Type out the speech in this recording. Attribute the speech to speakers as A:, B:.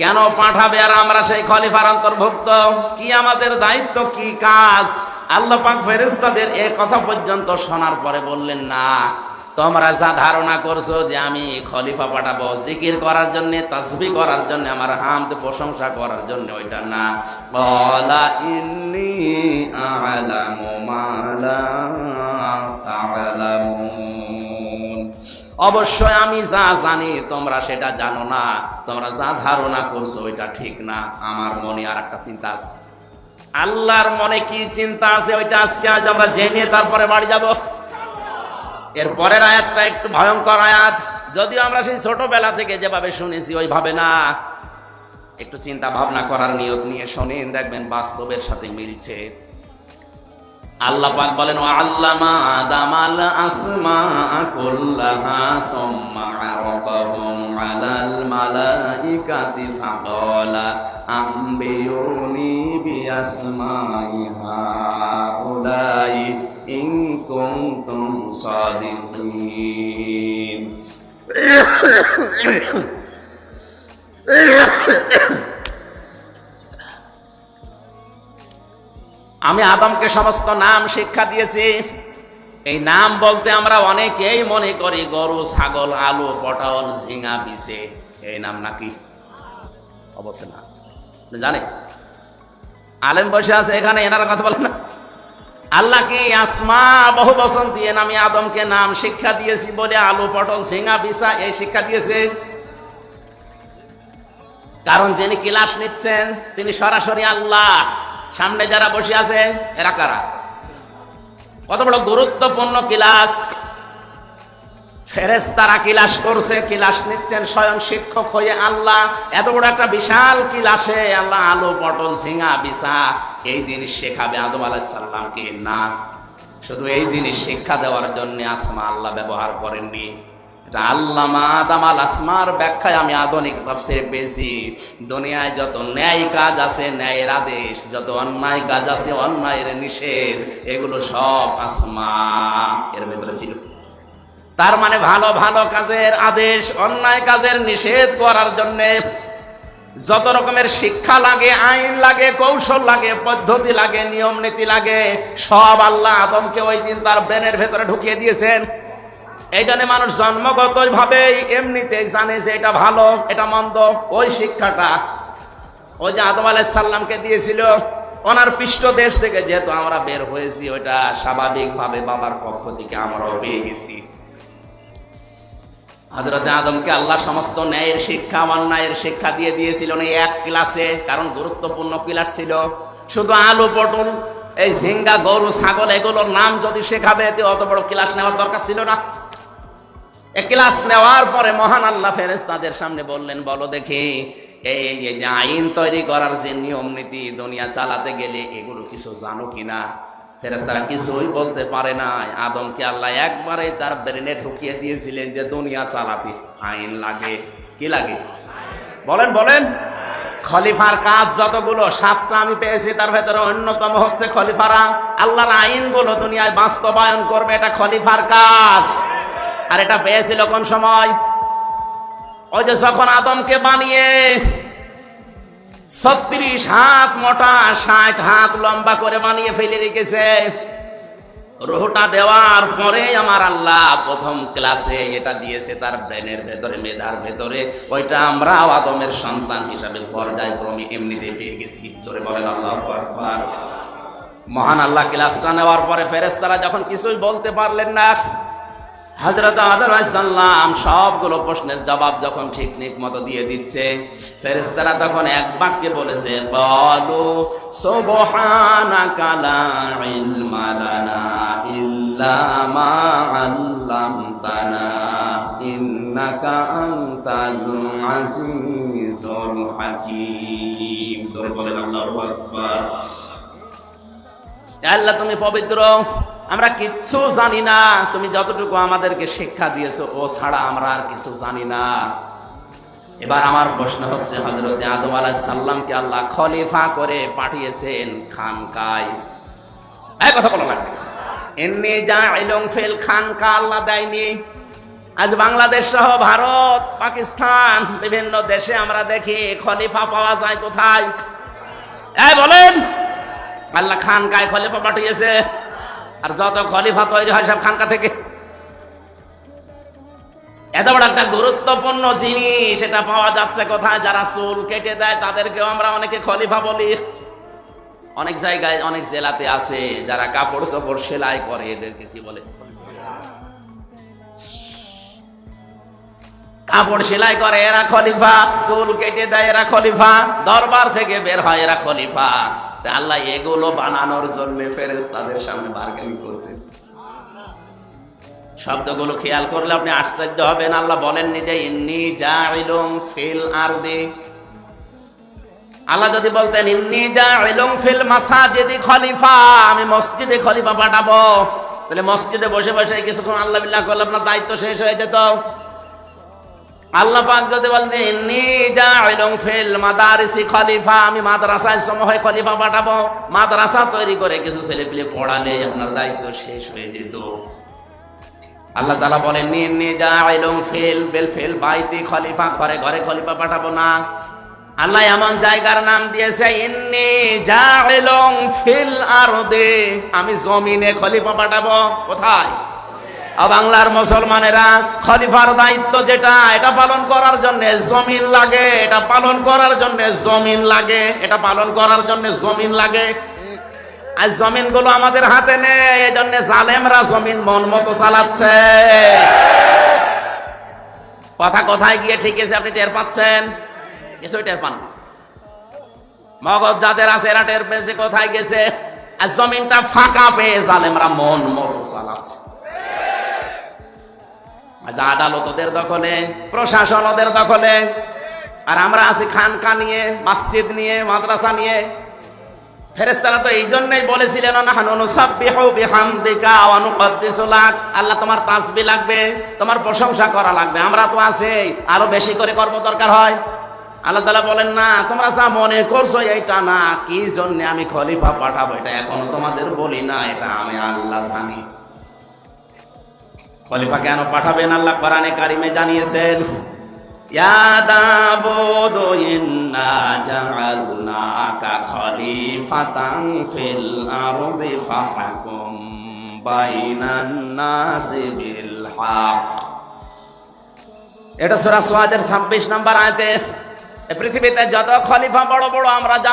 A: কেন পাঠাবে আর আমরা সেই খলিফার অন্তর্ভুক্ত? কি আমাদের দায়িত্ব, কি কাজ? আল্লাহ পাক ফেরেস্তাদের এ কথা পর্যন্ত শোনার পরে বললেন, না, তোমরা যা ধারণা করছ যে আমি খলিফা পাঠাবো, জিকির করার জন্য তাসবি করার জন্য, আমার হামদ প্রশংসা করার জন্য, ওইটা না। বলা ইন্নি আলামু মালা তাআলামুন অবশ্যই আমি যা জানি, তোমরা সেটা জানো না। তোমরা যা ধারণা করছ, ওইটা ঠিক না। আমার মনে আর একটা চিন্তা আছে। আল্লাহর মনে কি চিন্তা আছে, ওইটা আজকে আজ আমরা জেনে তারপরে বাড়ি যাব। এর পরের আয়াতটা একটু ভয়ঙ্কর আয়াত। যদিও আমরা সেই ছোটবেলা থেকে যেভাবে শুনেছি, ওইভাবে না। একটু চিন্তা ভাবনা করার নিয়ত নিয়ে শোনেন, দেখবেন বাস্তবের সাথে মিলছে। আল্লাহ পাক বলেন আল্লামা আদামাল আসমা কুল্লাহা সুম্মা আরাকাহুম আলাল মালাইকাতি ফাকালা আম্বিউনি বিআসমাইহা উলাই ইন কুনতুম সাদিকিন। আমি আদমকে সমস্ত নাম শিক্ষা দিয়েছি। এই নাম বলতে আমরা অনেকেই মনে করি গরু, ছাগল, আলু, পটল, ঝিঙা পিসে এই নাম নাকি? অবশ্য না। জানে আলেম বসে আছে এখানে, এনারা কথা বলেন না। আল্লাহকে আসমা বহু বসন দিয়ে আমি আদমকে নাম শিক্ষা দিয়েছি বলে আলু, পটল, ঝিঙা পিসা এই শিক্ষা দিয়েছে? কারণ যিনি ক্লাস নিচ্ছেন, তিনি সরাসরি আল্লাহ। সামনে যারা বসে আছে, এরা কারা? কত বড় গুরুত্বপূর্ণ ক্লাস। ফেরেস তারা ক্লাস করছে, ক্লাস নিচ্ছেন স্বয়ং শিক্ষক হয়ে আল্লাহ। এত বড় একটা বিশাল ক্লাসে আল্লাহ আলু, পটল, ঝিঙা বিসা এই জিনিস শেখাবে আদম আলাহিসাল্লামকে না, শুধু এই জিনিস শিক্ষা দেওয়ার জন্য আসমা আল্লাহ ব্যবহার করেননি। এটা আল্লামা আদাম আল আসমার ব্যাখ্যায় আমি আধুনিক তাফসিরে পেয়েছি। দুনিয়ায় যত ন্যায় কাজ আছে, ন্যায়ের আদেশ, যত অন্যায় কাজ আছে, অন্যায়ের নিষেধ, এগুলো সব আসমা এর ভেতরে ছিল। তার মানে ভালো ভালো কাজের আদেশ, অন্যায় কাজের নিষেধ করার জন্য যত রকমের শিক্ষা লাগে, আইন লাগে, কৌশল লাগে, পদ্ধতি লাগে, নিয়ম নীতি লাগে, সব আল্লাহ আদমকে ওই দিন তার ব্রেনের ভেতরে ঢুকিয়ে দিয়েছেন। এই জন্য মানুষ জন্মগত ভাবে এমনিতেই জানে যে এটা ভালো, এটা মন্দ। ওই শিক্ষাটা, ওই যে আদম আলাইসাল্লামকে দিয়েছিল, ওনার পৃষ্ঠ দেশ থেকে যেহেতু আমরা বের হয়েছি, ওইটা স্বাভাবিকভাবে বাবার পক্ষ থেকে আমরাও পেয়ে গেছি। আদমকে আল্লাহ সমস্ত ন্যায়ের শিক্ষা অন্যায়ের শিক্ষা দিয়ে দিয়েছিলেন এই এক ক্লাসে, কারণ গুরুত্বপূর্ণ ক্লাস ছিল। শুধু আলু পটল, এই ঝিঙ্গা, গরু, ছাগল, এগুলোর নাম যদি শেখাবে অত বড় ক্লাস নেওয়ার দরকার ছিল না। এ ক্লাস নেওয়ার পরে মহান আল্লাহ ফেরেস তাদের সামনে বললেন, বলো দেখি, এই যে আইন তৈরি করার যে নিয়ম নীতি দুনিয়া চালাতে গেলে এগুলো কিছু জানো কিনা? ফেরেস্তারা কিছুই বলতে পারে না আদমকে আল্লাহ একবারে তার ব্রেনে ঢুকিয়ে দিয়েছিলেন যে দুনিয়া চালাতে। আইন লাগে। কি লাগে? বলেন বলেন। খলিফার কাজ যতগুলো, সাতটা আমি পেয়েছি, তার ভেতরে অন্যতম হচ্ছে খলিফারা। আল্লাহর আইনগুলো দুনিয়ায় বাস্তবায়ন করবে, এটা খলিফার কাজ। আর এটা পেয়েছিল কোন সময়? ওই যে যখন আদমকে বানিয়ে ছত্রিশ হাত, মোটা ষাট হাত লম্বা করে বানিয়ে ফেলে রেখেছে, রোহটা দেওয়ার পরে আমার আল্লাহ প্রথম ক্লাসে এটা দিয়েছে তার ব্রেনের ভেতরে, মেধার ভেতরে। ওইটা আমরা আদমের সন্তান হিসাবে পর্যায়ক্রমে এমনিতে পেয়ে গেছি। জোরে বলেন, আল্লাহ মহান আল্লাহ ক্লাসটা নেওয়ার পরে ফেরেস্তারা যখন কিছুই বলতে পারলেন না হজরত আদরাম সবগুলো প্রশ্নের জবাব যখন ঠিক ঠিক মতো দিয়ে দিচ্ছে ফেরেস্তারা তখন এক বাক্যে বলেছে, বলো সুবহানাকা লা ইলমা লানা ইল্লা মা আল্লামতানা, ইন্নাকা আনতাল আজিজুল হাকীম। জোরে বলেন, আল্লাহু আকবার। আল্লাহ, তুমি পবিত্র। আমরা কিচ্ছু জানি না। তুমি যতটুকু আমাদেরকে শিক্ষা দিয়েছ, ও ছাড়া আমরা আর কিছু জানি না। এবার আমার প্রশ্ন হচ্ছে হজরত আদম আলাহ আল্লাহ খলিফা করে পাঠিয়েছেন খানকায়। এই কথা বলা লাগবে এমনি যা এলং ফেল খানকা, আল্লাহ দেয়নি। আজ বাংলাদেশ সহ ভারত, পাকিস্তান, বিভিন্ন দেশে আমরা দেখি খলিফা পাওয়া যায় কোথায়? এই বলেন, আল্লাহ খান কায় খলিফা পাঠিয়েছে। আর যত খলিফা তৈরি হয় সব খানকা থেকে। এত বড় একটা গুরুত্বপূর্ণ জিনিস সেটা পাওয়া যাচ্ছে কোথায়? যারা চুল কেটে দেয়, তাদেরকেও আমরা অনেকে খলিফা বলি। অনেক জায়গায় অনেক জেলাতে আছে যারা কাপড় চোপড় সেলাই করে, এদেরকে কি বলে? কাপড় সেলাই করে, এরা খলিফা, চুল কেটে দেয়, এরা খলিফা। দরবার থেকে বের হয়, এরা খলিফা। আল্লাহ এগুলো বানানোর জন্য ফেরেস তাদের সামনে বার্গেনিং করছে। শব্দগুলো খেয়াল করলে আপনি আশ্চর্য হবেন। আল্লাহ বলেননি যে, ইন্নি জাইলুম ফিল আরদি। আল্লাহ যদি বলতেন, ইন্নি জাইলুম ফিল মাসাজিদি খলিফা, আমি মসজিদে খলিফা পাঠাবো। তাহলে মসজিদে বসে বসে কিছুক্ষণ আল্লাহ বিল্লাহ করলে আপনার দায়িত্ব শেষ হয়ে যেত। আল্লাহ পাক যদি বলতেন ফিল মাদারিসি খলিফা আমি মাদ্রাসায় সময় খলিফা পাঠাবো। মাদ্রাসা তৈরি করে কিছু ছেলেপিলে পড়ালে আপনার দায়িত্ব শেষ হয়ে যেত। আল্লাহ তালা বলেন নিয়ে জাইলুম ফিল বেল ফিল বাইতি খলিফা ঘরে ঘরে খলিফা পাঠাবো না। আল্লাহ এমন জায়গার নাম দিয়েছে, ইন্নি জাইলুম ফিল আরদে আমি জমিনে খলিফা পাঠাবো। কোথায়? আর বাংলার মুসলমানেরা খলিফার দায়িত্ব যেটা, এটা পালন করার জন্য জমিন লাগে, এটা পালন করার জন্য জমিন লাগে, এটা পালন করার জন্য জমিন লাগে। আর জমিনগুলো আমাদের হাতে নেই এই জন্য জালেমরা জমিন মন মতো চালাচ্ছে। কথা কোথায় গিয়ে ঠিক আছে আপনি টের পাচ্ছেন? কিছুই টের পান মগজ যাদের আছে এরা টের পেয়েছে, কোথায় গেছে? আর জমিনটা ফাঁকা পেয়ে জালেমরা মন মতো চালাচ্ছে। আজ আদালত ওদের দখলে প্রশাসন ওদের দখলে। আর আমরা আছি খানকা নিয়ে, মসজিদ নিয়ে, মাদ্রাসা নিয়ে। ফেরেস্তারা তো এই জন্যই বলেছিলেন আল্লাহ তোমার তাসবিহ লাগবে, তোমার প্রশংসা করা লাগবে। আমরা তো আছি, আরও বেশি করে কর্ম দরকার হয়। আল্লাহ তালা বলেন, না, তোমরা যা মনে করছ এইটা না, কি জন্য আমি খলিফা পাঠাবো? এটা এখনও তোমাদের বলি না, এটা আমি আল্লাহ জানি। খলিফা কেন পাঠাবেন? আল্লাহ কোরআনে কারিমে জানিয়েছেন এটা সূরা সুয়াদের 26 নম্বর আয়তে পৃথিবীতে যত খলিফা বড় বড় আমরা